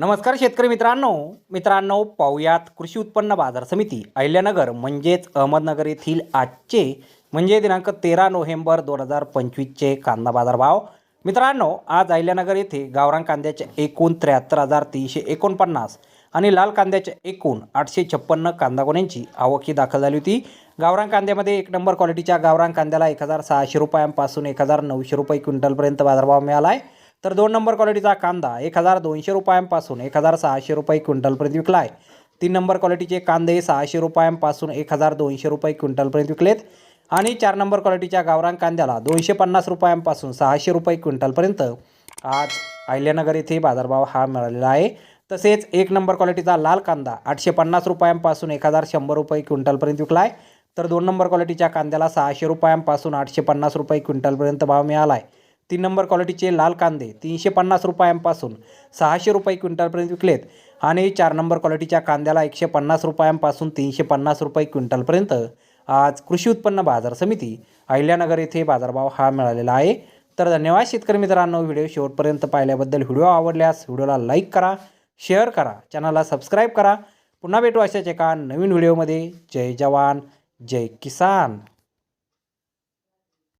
नमस्कार शेतकरी मित्रांनो. मित्रांनो पाहुयात कृषी उत्पन्न बाजार समिती अहिल्यानगर म्हणजेच अहमदनगर येथील आजचे म्हणजे दिनांक तेरा नोव्हेंबर दोन हजार पंचवीसचे कांदा बाजार भाव मित्रांनो आज अहिल्यानगर येथे गावरान कांद्याचे एकूण त्र्याहत्तर हजार तीनशे एकोणपन्नास आणि लाल कांद्याचे एकूण आठशे छप्पन्न कांदा गोण्यांची आवक दाखल झाली होती. गावरान कांद्यामध्ये एक नंबर क्वालिटीच्या गावरान कांद्याला एक हजार सहाशे रुपयांपासून एक हजार नऊशे रुपये क्विंटलपर्यंत बाजारभाव मिळाला आहे. तर दोन नंबर क्वालिटीचा कांदा एक हजार दोनशे रुपयांपासून एक हजार सहाशे रुपये क्विंटलपर्यंत विकला आहे तीन नंबर क्वालिटीचे कांदे सहाशे रुपयांपासून एक हजार दोनशे रुपये क्विंटलपर्यंत विकलेत. आणि चार नंबर क्वालिटीच्या गावरान कांद्याला दोनशे पन्नास रुपयांपासून सहाशे रुपये क्विंटलपर्यंत आज अहिल्यानगर येथे बाजारभाव हा मिळालेला आहे. तसेच एक नंबर क्वालिटीचा लाल कांदा आठशे पन्नास रुपयांपासून एक हजार शंभर रुपये क्विंटलपर्यंत विकला आहे तर दोन नंबर क्वालिटीच्या कांद्याला सहाशे रुपयांपासून आठशे पन्नास रुपये क्विंटलपर्यंत भाव मिळाला आहे तीन नंबर क्वालिटीचे लाल कांदे तीनशे पन्नास रुपयांपासून सहाशे रुपये क्विंटलपर्यंत विकलेत. आणि चार नंबर क्वालिटीच्या कांद्याला एकशे पन्नास रुपयांपासून तीनशे पन्नास रुपये क्विंटलपर्यंत आज कृषी उत्पन्न बाजार समिती अहिल्यानगर येथे बाजारभाव हा मिळालेला आहे. तर धन्यवाद शेतकरी मित्रांनो व्हिडिओ शेवटपर्यंत पाहिल्याबद्दल व्हिडिओ आवडल्यास व्हिडिओला लाईक करा शेअर करा चॅनलला सबस्क्राईब करा. पुन्हा भेटू अशाच एका नवीन व्हिडिओमध्ये. जय जवान जय किसान.